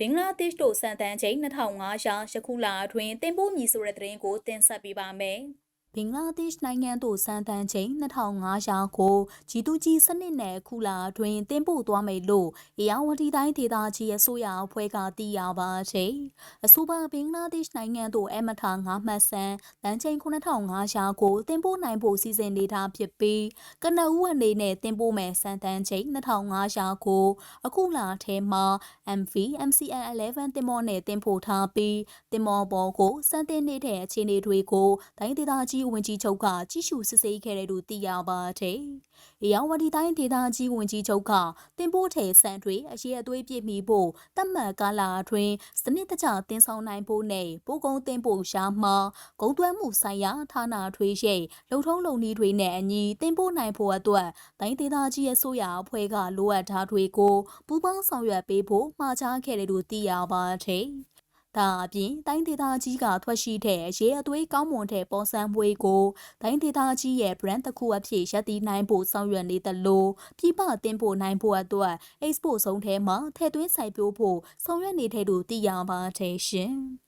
ဘင်္ဂလားဒေ့ရှ်တို့စံတန်ချိန်2500ယခုလအတွင်းတင်ပို့မည်ဆိုတဲ့သတင်းကိုတင်ဆက်ပေးပါမယ်။ ဘင်္ဂလားဒေ့ရှ်နိုင်ငံသို့စံတန်ချိန်2500ကိုဂျီတူဂျီစနစ်နဲ့ခုလာတွင်တင်ပို့သွားမယ်လို့အေယာဝတီတိုင်းဒေသကြီးအစိုးရအဖွဲ့ကသိရပါသည်။အဆိုပါဘင်္ဂလားဒေ့ရှ်နိုင်ငံသို့အမထာ9မှတ်စံတန်ချိန်9500ကိုတင်ပို့နိုင်ဖို့စီစဉ်နေတာဖြစ်ပြီးကနအူးအနေနဲ့တင်ပို့မယ်စံတန်ချိန်2500ကိုအခုလာထဲမှာ MV MCN 11တင်မောနဲ့တင်ပို့ထားပြီးတင်မောပေါ်ကိုစံတင်နေတဲ့အခြေအနေတွေကိုတိုင်းဒေသကြီးဝန်ကြီးချုပ်ကကြီးစုစစ်ဆေးခဲ့တယ်လို့သိရပါတယ်။အေယောင်ဝတီတိုင်းဒေသကြီးဝန်ကြီးချုပ်ကတင်ပို့ထဲစံတွေအရေးအသွေးပြည့်မီဖို့တတ်မှတ်ကာလအတွင်းစနစ်တကျတင်ဆောင်နိုင်ဖို့နဲ့ပို့ကုန်တင်ပို့ရှားမှာဂုံသွဲမှုဆိုင်ရာဌာနထွေးရိပ်လုံထုံးလုံနည်းတွေနဲ့အညီတင်ပို့နိုင်ဖို့အတွက်တိုင်းဒေသကြီးရဲ့ဆိုရအဖွဲ့ကလိုအပ်ထားတွေကိုပူးပေါင်းဆောင်ရွက်ပေးဖို့မှာကြားခဲ့တယ်လို့သိရပါတယ်။ ဒါအပြင်တိုင်းဒေသကြီးကထွက်ရှိတဲ့ရေအသွေးကောင်းမွန်တဲ့ပေါ်ဆန်းမွေးကိုတိုင်းဒေသကြီးရဲ့ brand တစ်ခုအဖြစ်ရပ်တည်နိုင်ဖို့ဆောင်ရွက်နေသလိုပြည်ပတင်ပို့နိုင်ဖို့အတွက် export ဆုံးထဲမှာထည့်သွင်းစိုက်ပျိုးဖို့ဆောင်ရွက်နေတဲ့လို့သိရပါတယ်ရှင်။